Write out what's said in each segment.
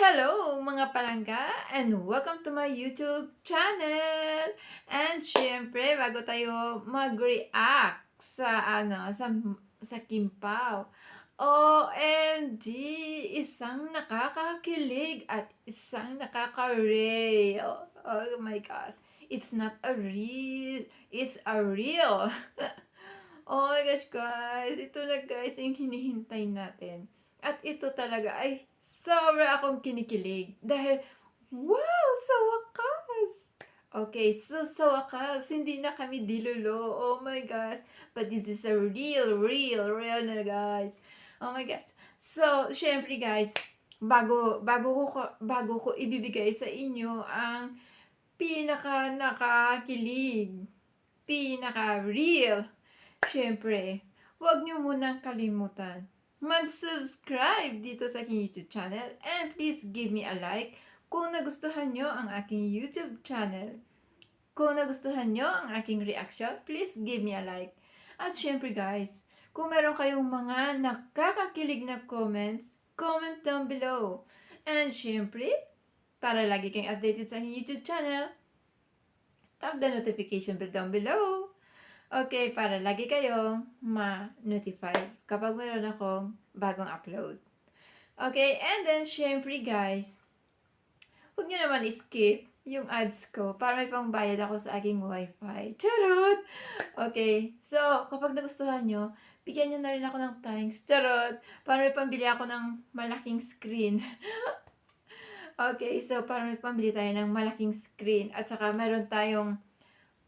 Hello mga palangga and welcome to my YouTube channel. And syempre, bago tayo mag-react sa ano, sa sa Kimpaw. OMG, isang nakakakilig at isang nakaka-real. Oh my gosh, it's not a real, it's a real. oh my gosh guys, ito na guys yung hinihintay natin. At ito talaga ay sobra akong kinikilig. Dahil, wow, sa wakas! Okay, so sa wakas, hindi na kami dilulo. Oh my gosh. But this is a real, real, real na guys. Oh my gosh. So, syempre guys, bago, bago ko, bago ko ibibigay sa inyo ang pinaka nakakilig, pinaka real, syempre, huwag nyo munang kalimutan mag-subscribe dito sa aking YouTube channel and please give me a like kung nagustuhan nyo ang aking YouTube channel. Kung nagustuhan nyo ang aking reaction, please give me a like. At syempre guys, kung meron kayong mga nakakakilig na comments, comment down below. And syempre, para lagi kayong updated sa aking YouTube channel, tap the notification bell down below. Okay, para lagi kayong ma-notify kapag meron akong bagong upload. Okay, and then, syempre guys, huwag nyo naman skip yung ads ko para may pangbayad ako sa aking wifi. Charot! Okay, so, kapag nagustuhan nyo, bigyan nyo na rin ako ng thanks. Charot! Para may pambili ako ng malaking screen. okay, so, para may pambili tayo ng malaking screen. At saka, meron tayong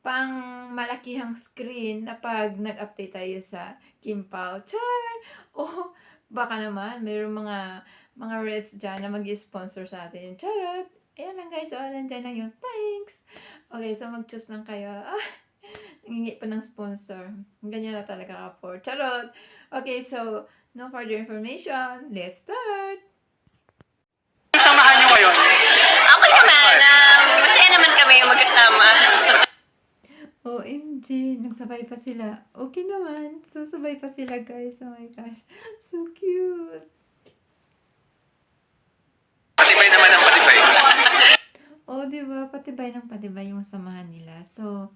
pang malakihang screen na pag nag-update tayo sa Kimpao. Char! Oh, baka naman, mayroong mga mga reds dyan na mag-sponsor sa atin. Charot! Ayan lang guys, oh, nandyan lang yung thanks. Okay, so mag-choose lang kayo. Ah, pa ng sponsor. Ganyan na talaga ka for. Charot! Okay, so, no further information. Let's start! Samahan nyo ngayon. Okay naman, um, masaya naman kami yung magkasama. OMG, nagsabay pa sila. Okay naman, susabay pa sila guys. Oh my gosh, so cute. Patibay naman ang patibay. Oh, di ba? Patibay ng patibay yung samahan nila. So,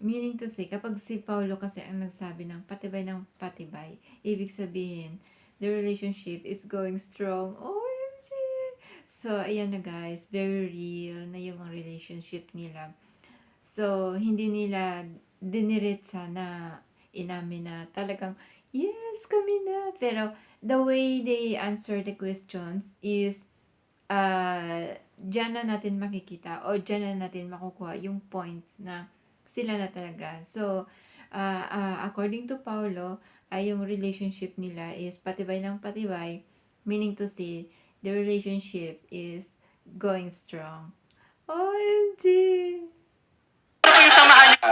meaning to say, kapag si Paulo kasi ang nagsabi ng patibay ng patibay, ibig sabihin, the relationship is going strong. OMG! So, ayan na guys, very real na yung relationship nila. So, hindi nila diniretsa na inamin na talagang, yes, kami na. Pero, the way they answer the questions is, uh, dyan na natin makikita o dyan na natin makukuha yung points na sila na talaga. So, uh, uh, according to Paulo, ay yung relationship nila is patibay ng patibay, meaning to say, the relationship is going strong. OMG! Ano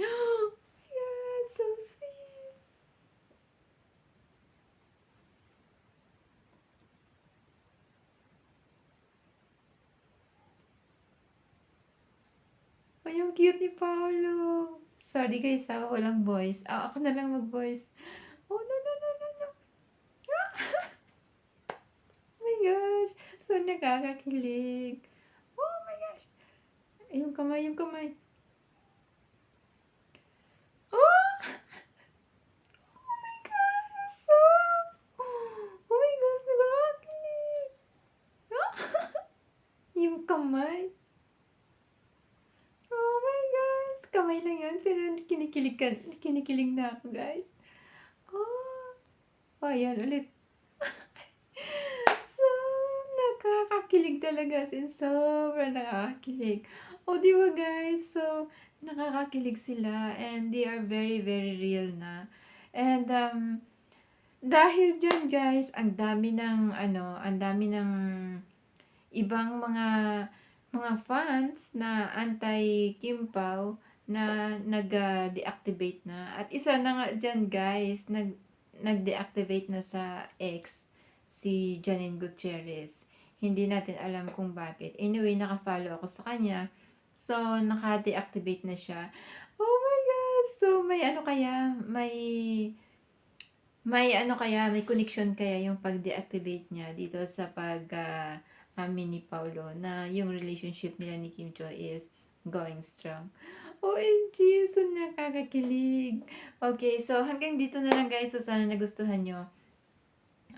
my God, so sweet. Ay, yung cute ni Paolo. Sorry guys, ah, walang voice. Ah, ako na lang mag-voice. Oh, no, no, no, no, no. oh my gosh. So nakakakilig. Oh yung kamay, yung kamay. Oh! Oh my gosh! Oh my gosh, nakakakilig. yung kamay. Oh my gosh! Kamay lang yan, pero kinikilig, ka, kinikilig na ako, guys. Oh! Oh, yan, ulit. so, nakakakilig talaga. Sin sobrang nakakakilig. O, di ba guys? So, nakakakilig sila and they are very, very real na. And, um, dahil dyan guys, ang dami ng, ano, ang dami ng ibang mga mga fans na anti-Kimpaw na nag-deactivate na. At isa na nga dyan guys, nag, nag-deactivate na sa ex si Janine Gutierrez. Hindi natin alam kung bakit. Anyway, naka-follow ako sa kanya. So, naka-deactivate na siya. Oh my God! So, may ano kaya? May may ano kaya, may connection kaya yung pag-deactivate niya dito sa pag ah, amin ni Paulo na yung relationship nila ni Kim Cho is going strong. OMG, so nakakakilig. Okay, so hanggang dito na lang guys. So sana nagustuhan nyo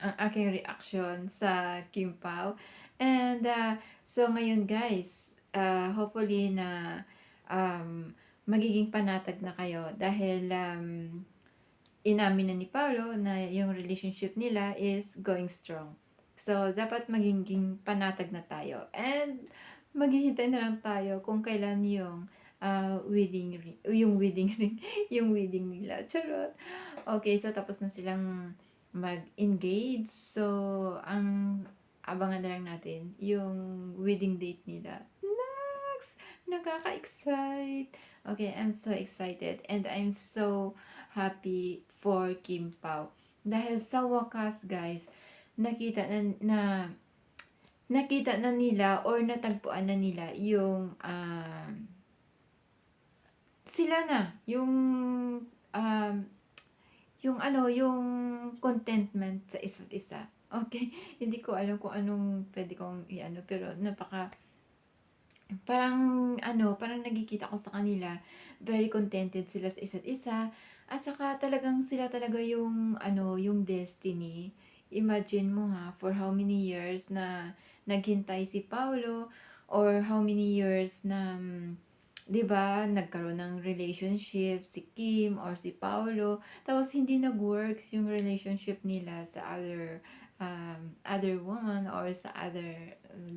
ang aking reaction sa Kim Pao. And uh, so ngayon guys, uh, hopefully na um, magiging panatag na kayo dahil um, inamin na ni Paolo na yung relationship nila is going strong. So, dapat magiging panatag na tayo. And, maghihintay na lang tayo kung kailan yung ah, wedding ring, yung wedding ring, yung wedding nila. Charot. Okay, so tapos na silang mag-engage. So, ang abangan na lang natin yung wedding date nila. Nakaka-excite. Okay, I'm so excited and I'm so happy for Kim Pao. Dahil sa wakas, guys, nakita na, na nakita na nila or natagpuan na nila yung um, sila na yung um, yung ano yung contentment sa isa't isa okay hindi ko alam kung anong pwede kong iano pero napaka parang ano parang nagkikita ko sa kanila very contented sila sa isa't isa. At saka talagang sila talaga yung ano yung destiny. Imagine mo ha for how many years na naghintay si Paulo or how many years na mm, 'di ba nagkaroon ng relationship si Kim or si Paulo tapos hindi nag-works yung relationship nila sa other um, other woman or sa other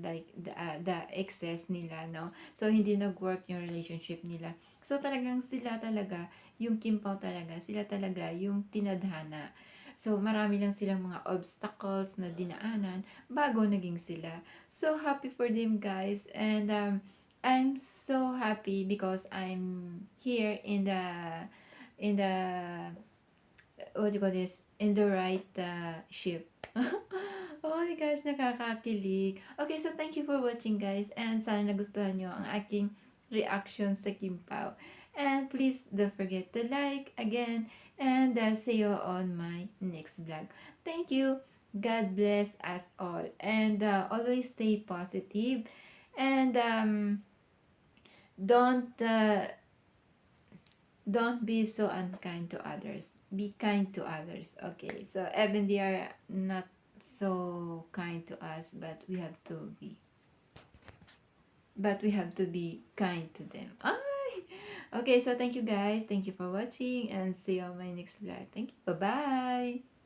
like the, uh, the exes nila no so hindi nag-work yung relationship nila so talagang sila talaga yung Kim Pao talaga sila talaga yung tinadhana So, marami lang silang mga obstacles na dinaanan bago naging sila. So, happy for them, guys. And um, I'm so happy because I'm here in the, in the, what do you call this? In the right uh, ship. oh my gosh, nakakakilig. Okay, so thank you for watching, guys. And sana nagustuhan nyo ang aking reaction sa Kim Pao. And please don't forget to like again and uh, see you on my next vlog. Thank you. God bless us all. And uh, always stay positive. And um, don't uh, don't be so unkind to others. Be kind to others. Okay. So even they are not so kind to us, but we have to be. But we have to be kind to them. Ay! Okay, so thank you guys. Thank you for watching and see you on my next vlog. Thank you. Bye-bye.